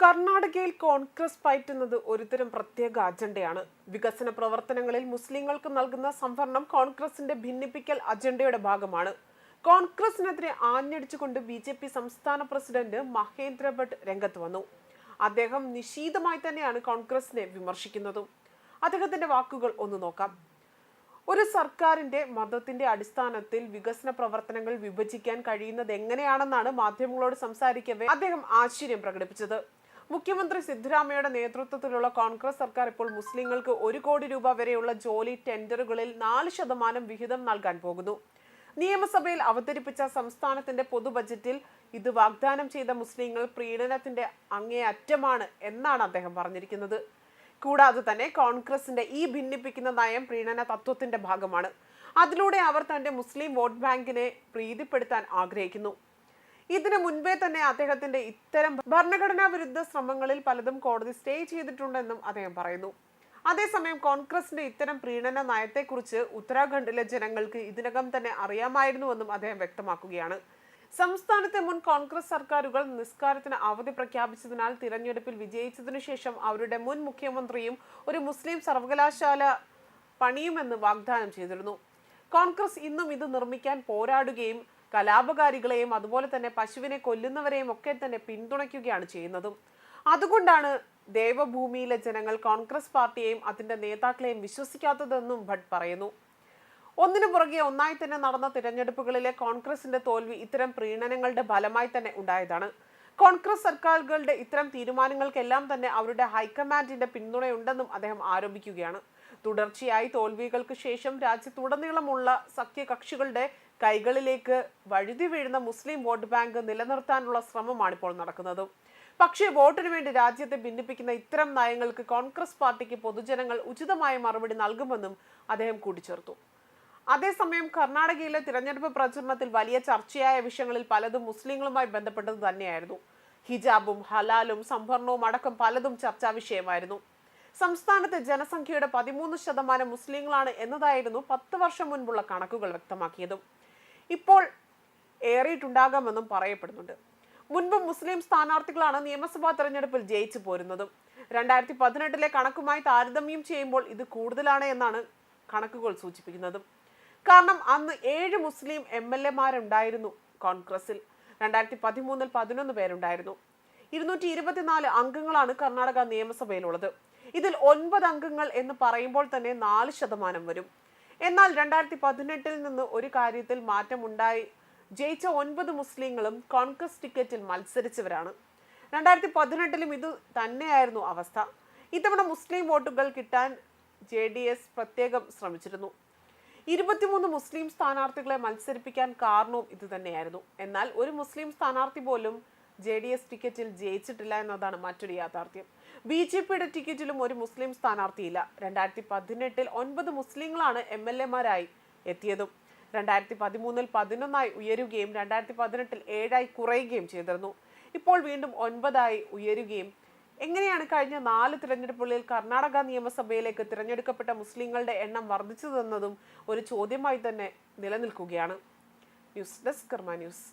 കർണാടകയിൽ കോൺഗ്രസ് പയറ്റുന്നത് ഒരുതരം പ്രത്യേക അജണ്ടയാണ്. വികസന പ്രവർത്തനങ്ങളിൽ മുസ്ലിങ്ങൾക്ക് നൽകുന്ന സംവരണം കോൺഗ്രസിന്റെ ഭിന്നിപ്പിക്കൽ അജണ്ടയുടെ ഭാഗമാണ്. കോൺഗ്രസിനെതിരെ ആഞ്ഞടിച്ചുകൊണ്ട് ബി ജെ പി സംസ്ഥാന പ്രസിഡന്റ് മഹേന്ദ്ര ഭട്ട് രംഗത്ത് വന്നു. അദ്ദേഹം നിശീതമായി തന്നെയാണ് കോൺഗ്രസിനെ വിമർശിക്കുന്നതും. അദ്ദേഹത്തിന്റെ വാക്കുകൾ ഒന്ന് നോക്കാം. ഒരു സർക്കാരിന്റെ മതത്തിന്റെ അടിസ്ഥാനത്തിൽ വികസന പ്രവർത്തനങ്ങൾ വിഭജിക്കാൻ കഴിയുന്നത് എങ്ങനെയാണെന്നാണ് മാധ്യമങ്ങളോട് സംസാരിക്കവേ അദ്ദേഹം ആശ്ചര്യം പ്രകടിപ്പിച്ചത്. മുഖ്യമന്ത്രി സിദ്ധരാമയ്യയുടെ നേതൃത്വത്തിലുള്ള കോൺഗ്രസ് സർക്കാർ ഇപ്പോൾ മുസ്ലിങ്ങൾക്ക് ഒരു കോടി രൂപ വരെയുള്ള ജോലി ടെൻഡറുകളിൽ നാല് ശതമാനം വിഹിതം നൽകാൻ പോകുന്നു. നിയമസഭയിൽ അവതരിപ്പിച്ച സംസ്ഥാനത്തിന്റെ പൊതു ബജറ്റിൽ ഇത് വാഗ്ദാനം ചെയ്ത മുസ്ലിങ്ങൾ പ്രീണനത്തിന്റെ അങ്ങേ അറ്റമാണ് എന്നാണ് അദ്ദേഹം പറഞ്ഞിരിക്കുന്നത്. കൂടാതെ തന്നെ കോൺഗ്രസിന്റെ ഈ ഭിന്നിപ്പിക്കുന്ന നയം പ്രീണന തത്വത്തിന്റെ ഭാഗമാണ്. അതിലൂടെ അവർ തന്റെ മുസ്ലിം വോട്ട് ബാങ്കിനെ പ്രീതിപ്പെടുത്താൻ ആഗ്രഹിക്കുന്നു. ഇതിനു മുൻപേ തന്നെ അദ്ദേഹത്തിന്റെ ഇത്തരം ഭരണഘടനാ വിരുദ്ധ ശ്രമങ്ങളിൽ പലതും കോടതി സ്റ്റേ ചെയ്തിട്ടുണ്ടെന്നും അദ്ദേഹം പറയുന്നു. അതേസമയം കോൺഗ്രസിന്റെ ഇത്തരം പ്രീണന നയത്തെക്കുറിച്ച് ഉത്തരാഖണ്ഡിലെ ജനങ്ങൾക്ക് ഇതിനകം തന്നെ അറിയാമായിരുന്നുവെന്നും അദ്ദേഹം വ്യക്തമാക്കുകയാണ്. സംസ്ഥാനത്തെ മുൻ കോൺഗ്രസ് സർക്കാരുകൾ നിസ്കാരത്തിന് അവധി പ്രഖ്യാപിച്ചതിനാൽ തിരഞ്ഞെടുപ്പിൽ വിജയിച്ചതിനു ശേഷം അവരുടെ മുൻ മുഖ്യമന്ത്രിയും ഒരു മുസ്ലിം സർവകലാശാല പണിയുമെന്ന് വാഗ്ദാനം ചെയ്തിരുന്നു. കോൺഗ്രസ് ഇന്നും ഇത് നിർമ്മിക്കാൻ പോരാടുകയും കലാപകാരികളെയും അതുപോലെ തന്നെ പശുവിനെ കൊല്ലുന്നവരെയും ഒക്കെ തന്നെ പിന്തുണയ്ക്കുകയാണ് ചെയ്യുന്നതും. അതുകൊണ്ടാണ് ദേവഭൂമിയിലെ ജനങ്ങൾ കോൺഗ്രസ് പാർട്ടിയെയും അതിന്റെ നേതാക്കളെയും വിശ്വസിക്കാത്തതെന്നും ഭട്ട് പറയുന്നു. ഒന്നിനു പുറകെ ഒന്നായി തന്നെ നടന്ന തിരഞ്ഞെടുപ്പുകളിലെ കോൺഗ്രസിന്റെ തോൽവി ഇത്തരം പ്രീണനങ്ങളുടെ ഫലമായി തന്നെ ഉണ്ടായതാണ്. കോൺഗ്രസ് സർക്കാരുകളുടെ ഇത്തരം തീരുമാനങ്ങൾക്കെല്ലാം തന്നെ അവരുടെ ഹൈക്കമാൻഡിന്റെ പിന്തുണയുണ്ടെന്നും അദ്ദേഹം ആരോപിക്കുകയാണ്. തുടർച്ചയായി തോൽവികൾക്ക് ശേഷം രാജ്യത്തുടനീളമുള്ള സഖ്യകക്ഷികളുടെ കൈകളിലേക്ക് വഴുതി വീഴുന്ന മുസ്ലിം വോട്ട് ബാങ്ക് നിലനിർത്താനുള്ള ശ്രമമാണ് ഇപ്പോൾ നടക്കുന്നത്. പക്ഷേ വോട്ടിനു വേണ്ടി രാജ്യത്തെ ഭിന്നിപ്പിക്കുന്ന ഇത്തരം നയങ്ങൾക്ക് കോൺഗ്രസ് പാർട്ടിക്ക് പൊതുജനങ്ങൾ ഉചിതമായ മറുപടി നൽകുമെന്നും അദ്ദേഹം കൂട്ടിച്ചേർത്തു. അതേസമയം കർണാടകയിലെ തിരഞ്ഞെടുപ്പ് പ്രചരണത്തിൽ വലിയ ചർച്ചയായ വിഷയങ്ങളിൽ പലതും മുസ്ലിങ്ങളുമായി ബന്ധപ്പെട്ടത് തന്നെയായിരുന്നു. ഹിജാബും ഹലാലും സംഭരണവും അടക്കം പലതും ചർച്ചാ വിഷയമായിരുന്നു. സംസ്ഥാനത്തെ ജനസംഖ്യയുടെ പതിമൂന്ന് ശതമാനം മുസ്ലിങ്ങളാണ് എന്നതായിരുന്നു പത്ത് വർഷം മുൻപുള്ള കണക്കുകൾ വ്യക്തമാക്കിയതും. ഇപ്പോൾ ഏറിയിട്ടുണ്ടാകാമെന്നും പറയപ്പെടുന്നുണ്ട്. മുൻപ് മുസ്ലിം സ്ഥാനാർത്ഥികളാണ് നിയമസഭാ തെരഞ്ഞെടുപ്പിൽ ജയിച്ചു പോരുന്നതും. രണ്ടായിരത്തി പതിനെട്ടിലെ കണക്കുമായി താരതമ്യം ചെയ്യുമ്പോൾ ഇത് കൂടുതലാണ് എന്നാണ് കണക്കുകൾ സൂചിപ്പിക്കുന്നതും. കാരണം അന്ന് ഏഴ് മുസ്ലിം എം എൽ എമാരുണ്ടായിരുന്നു കോൺഗ്രസിൽ. രണ്ടായിരത്തി പതിമൂന്നിൽ പതിനൊന്ന് പേരുണ്ടായിരുന്നു. ഇരുന്നൂറ്റി ഇരുപത്തിനാല് അംഗങ്ങളാണ് കർണാടക നിയമസഭയിലുള്ളത്. ഇതിൽ ഒൻപത് അംഗങ്ങൾ എന്ന് പറയുമ്പോൾ തന്നെ നാല് ശതമാനം വരും. എന്നാൽ രണ്ടായിരത്തി പതിനെട്ടിൽ നിന്ന് ഒരു കാര്യത്തിൽ മാറ്റമുണ്ടായി. ജയിച്ച ഒൻപത് മുസ്ലിങ്ങളും കോൺഗ്രസ് ടിക്കറ്റിൽ മത്സരിച്ചവരാണ്. രണ്ടായിരത്തി പതിനെട്ടിലും ഇത് തന്നെയായിരുന്നു അവസ്ഥ. ഇത്തവണ മുസ്ലിം വോട്ടുകൾ കിട്ടാൻ ജെ ഡി എസ് പ്രത്യേകം ശ്രമിച്ചിരുന്നു. ഇരുപത്തിമൂന്ന് മുസ്ലിം സ്ഥാനാർത്ഥികളെ മത്സരിപ്പിക്കാൻ കാരണവും ഇത് തന്നെയായിരുന്നു. എന്നാൽ ഒരു മുസ്ലിം സ്ഥാനാർത്ഥി പോലും ജെ ഡി എസ് ടിക്കറ്റിൽ ജയിച്ചിട്ടില്ല എന്നതാണ് മറ്റൊരു യാഥാർത്ഥ്യം. ബി ജെ പിയുടെ ടിക്കറ്റിലും ഒരു മുസ്ലിം സ്ഥാനാർത്ഥിയില്ല. രണ്ടായിരത്തി പതിനെട്ടിൽ ഒൻപത് മുസ്ലിങ്ങളാണ് എം എൽ എമാരായി എത്തിയതും. രണ്ടായിരത്തി പതിമൂന്നിൽ പതിനൊന്നായി ഉയരുകയും രണ്ടായിരത്തി പതിനെട്ടിൽ ഏഴായി കുറയുകയും ചെയ്തിരുന്നു. ഇപ്പോൾ വീണ്ടും ഒൻപതായി ഉയരുകയും എങ്ങനെയാണ് കഴിഞ്ഞ നാല് തിരഞ്ഞെടുപ്പുകളിൽ കർണാടക നിയമസഭയിലേക്ക് തിരഞ്ഞെടുക്കപ്പെട്ട മുസ്ലിങ്ങളുടെ എണ്ണം വർദ്ധിച്ചതെന്നതും ഒരു ചോദ്യമായി തന്നെ നിലനിൽക്കുകയാണ്. News desk Karma news.